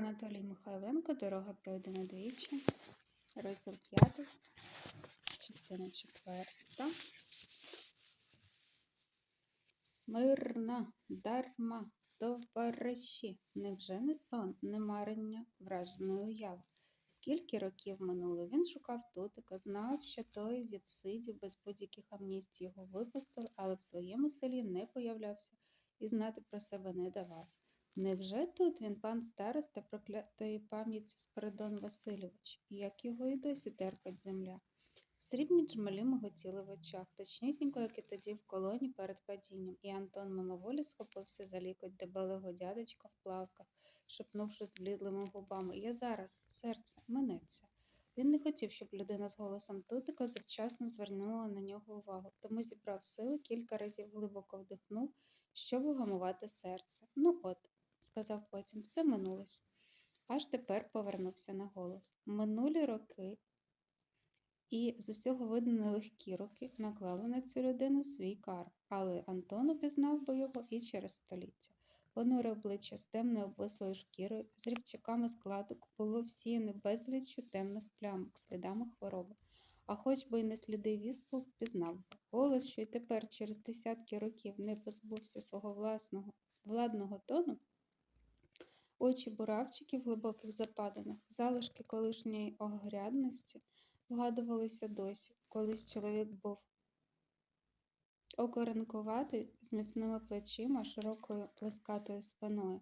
Анатолій Михайленко, дорога пройдена двічі, розділ 5, частина 4. Смирна, дарма, товариші, невже не сон, не марення враженої уяви? Скільки років минуло, він шукав Тутика, знав, що той відсидів без будь-яких амністій його випустили, але в своєму селі не появлявся і знати про себе не давав. Невже тут він пан староста проклятої пам'яті Спиридон Васильович, як його і досі терпить земля? Срібні джмелі миготіли в очах, точнісінько, як і тоді в колоні перед падінням, і Антон мимоволі схопився за лікоть дебелого дядечка в плавках, шепнувши зблідлими губами Я зараз, серце, минеться. Він не хотів, щоб людина з голосом Тутика завчасно звернула на нього увагу, тому зібрав сили, кілька разів глибоко вдихнув, щоб угамувати серце. Ну от, сказав потім, все минулось. Аж тепер повернувся на голос. Минулі роки і з усього видно нелегкі роки наклали на цю людину свій кар, але Антон упізнав би його і через століття. Понуре обличчя з темною обвислою шкірою, з рівчаками складок було всіяне безліччю темних плямок, слідами хвороби. А хоч би й не сліди віспу, впізнав би. Голос, що й тепер через десятки років не позбувся свого власного владного тону, очі буравчики в глибоких западинах, залишки колишньої огрядності вгадувалися досі. Колись чоловік був окоренкуватий з міцними плечима, широкою плескатою спиною.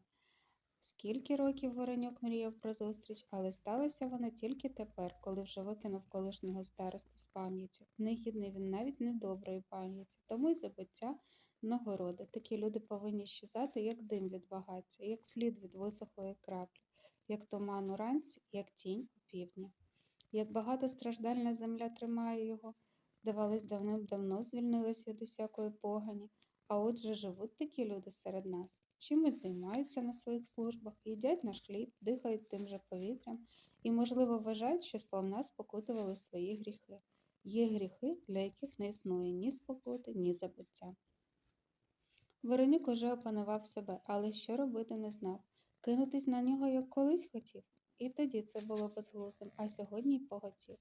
Скільки років Воронюк мріяв про зустріч, але сталося вона тільки тепер, коли вже викинув колишнього старосту з пам'яті. Негідний він навіть недоброї пам'яті, тому й забуття нагороди. Такі люди повинні щезати, як дим від багаття, як слід від висохлої краплі, як туман уранці, як тінь у півдні. Як багатостраждальна земля тримає його, здавалось, давним-давно звільнилась від усякої погані, а отже живуть такі люди серед нас, чимось займаються на своїх службах, їдять наш хліб, дихають тим же повітрям і, можливо, вважають, що сповна спокутували свої гріхи. Є гріхи, для яких не існує ні спокути, ні забуття. Веронік уже опанував себе, але що робити не знав. Кинутись на нього, як колись хотів. І тоді це було безглуздим, а сьогодні й поготів.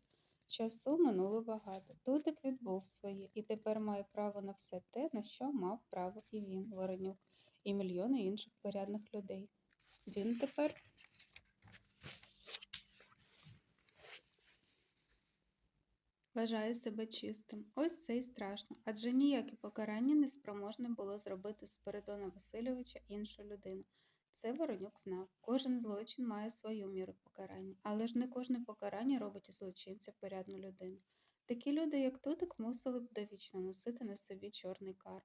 Часу минуло багато. Тутик відбув своє і тепер має право на все те, на що мав право і він, Воронюк, і мільйони інших порядних людей. Він тепер вважає себе чистим. Ось це й страшно, адже ніяке покарання не спроможне було зробити з Спиридона Васильовича іншу людину. Це Воронюк знав. Кожен злочин має свою міру покарання, але ж не кожне покарання робить із злочинця порядну людину. Такі люди, як Тутик, мусили б довічно носити на собі чорний кар.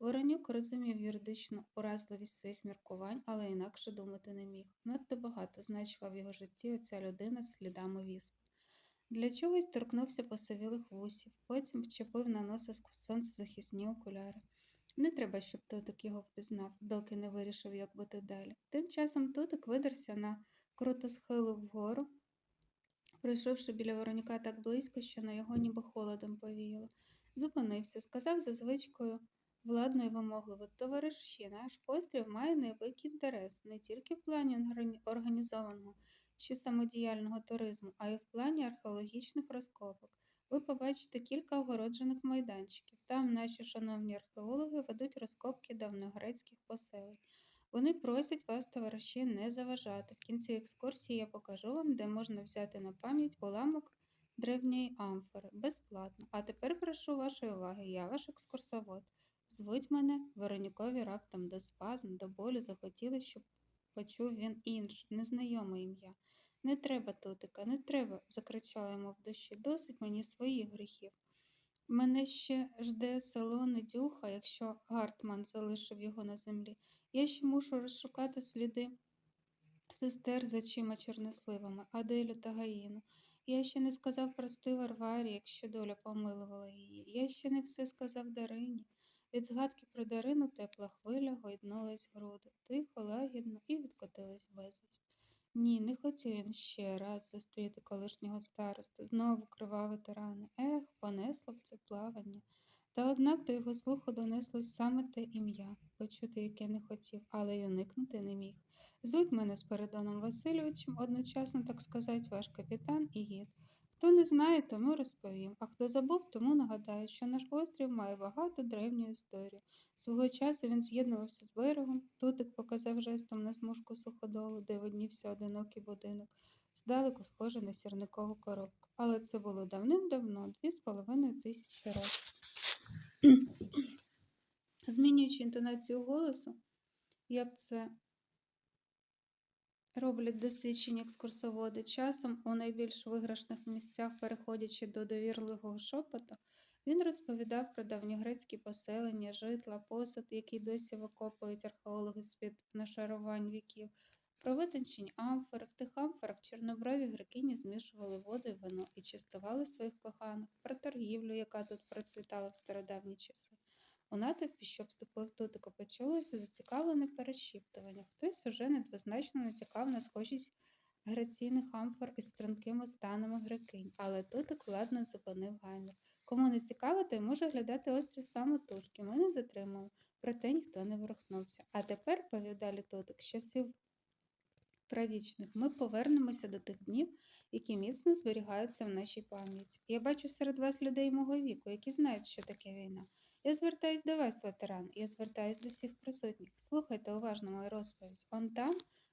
Воронюк розумів юридичну уразливість своїх міркувань, але інакше думати не міг. Надто багато значила в його житті оця людина з слідами вісп. Для чогось торкнувся посивілих вусів, потім вчепив на носа сонцезахисні окуляри. Не треба, щоб Тотик його впізнав, доки не вирішив, як бути далі. Тим часом Тотик видерся на круто схилу вгору, пройшовши біля Воронюка так близько, що на його ніби холодом повіяло. Зупинився, сказав за звичкою владно і вимогливо товариші, наш острів має неабиякий інтерес не тільки в плані організованого чи самодіяльного туризму, а й в плані археологічних розкопок. Ви побачите кілька огороджених майданчиків. Там наші шановні археологи ведуть розкопки давньогрецьких поселень. Вони просять вас, товариші, не заважати. В кінці екскурсії я покажу вам, де можна взяти на пам'ять уламок древньої амфори безплатно. А тепер прошу вашої уваги, я ваш екскурсовод. Звуть мене Веронікові раптом до спазм, до болю захотілося, щоб почув він інше, незнайоме ім'я. Не треба, Тутика, не треба, закричала йому в душі. Досить мені своїх гріхів. Мене ще жде село Недюха, якщо Гартман залишив його на землі. Я ще мушу розшукати сліди сестер з очима чорносливими, Аделю та Гаїну. Я ще не сказав прости Варварі, якщо доля помилувала її. Я ще не все сказав Дарині. Від згадки про Дарину тепла хвиля гойднулась груди, тихо, лагідно і відкотилась безвість. Ні, не хотів він ще раз зустріти колишнього старосту, знову кривавити рани. Ех, понесло в це плавання. Та однак до його слуху донеслось саме те ім'я, почути яке не хотів, але й уникнути не міг. Звуть мене Спиридоном Васильовичем, одночасно, так сказати, ваш капітан і гід. Хто не знає, тому розповім, а хто забув, тому нагадаю, що наш острів має багату древню історію. Свого часу він з'єднувався з берегом, Тутик показав жестом на смужку суходолу, де виднівся одинокий будинок, здалеку схожий на сірникову коробку. Але це було давним-давно, дві з половиною тисячі років. Змінюючи інтонацію голосу, як це роблять досвідчені екскурсоводи, часом у найбільш виграшних місцях, переходячи до довірливого шепоту, він розповідав про давньогрецькі поселення, житла, посуд, який досі викопують археологи з-під нашарувань віків, про витончень амфор. В тих амфорах чорноброві грекині змішували воду і вино і частували своїх коханих, про торгівлю, яка тут процвітала в стародавні часи. У натовпі, що вступив Тутика, почулося зацікавлене перешіптування. Хтось уже недвозначно натякав на схожість граційних амфор із стрункими станами грекинь, але Тутик ладно зупинив гамір. Кому не цікаво, той може глядати острів самотужки. Ми не затримали, проте ніхто не ворухнувся. А тепер, повів далі Тутик, щасів. Правічних, ми повернемося до тих днів, які міцно зберігаються в нашій пам'яті. Я бачу серед вас людей мого віку, які знають, що таке війна. Я звертаюсь до вас, ветеран, я звертаюсь до всіх присутніх. Слухайте уважно мою розповідь. Он там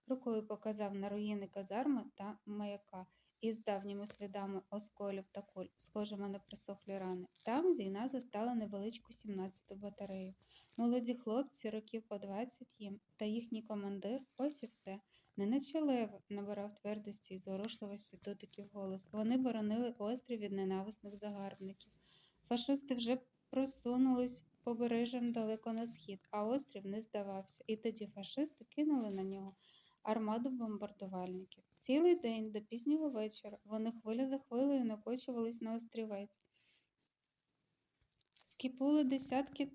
рукою показав на руїни казарми та маяка із давніми слідами осколів та куль, схожими на присохлі рани. Там війна застала невеличку 17-ту батарею. Молоді хлопці, років по 20 їм, та їхній командир, ось і все. Неначе лев набирав твердості і зворушливості тутиків голос. Вони боронили острів від ненависних загарбників. Фашисти вже просунулись побережжям далеко на схід, а острів не здавався, і тоді фашисти кинули на нього армаду бомбардувальників. Цілий день до пізнього вечора вони хвиля за хвилею накочувались на острівець. Скіпули десятки,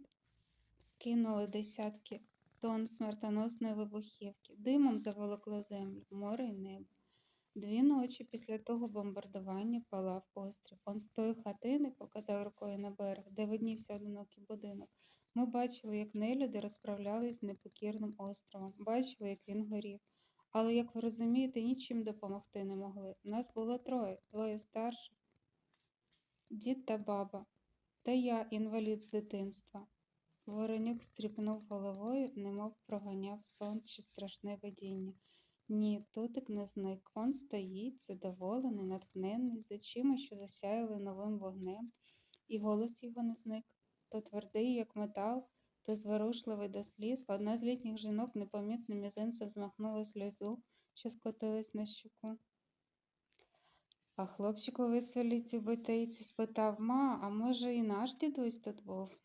скинули десятки тонн смертоносної вибухівки, димом заволокло землю, море й небо. Дві ночі після того бомбардування палав острів. Он з тої хатини показав рукою на берег, де виднівся одинокий будинок. Ми бачили, як нелюди розправлялись з непокірним островом, бачили, як він горів. Але, як ви розумієте, нічим допомогти не могли. Нас було троє, двоє старших, дід та баба, та я, інвалід з дитинства. Воронюк стріпнув головою, немов проганяв сон чи страшне видіння. Ні, тутик не зник. Он стоїть, задоволений, натхнений, з очима, що засяяли новим вогнем, і голос його не зник. То твердий, як метал, то зворушливий до сліз. Одна з літніх жінок непомітним мізинцем змахнула сльозу, що скотилась на щоку. А хлопчик у веселіці в спитав Ма, а може, і наш дідусь тут був?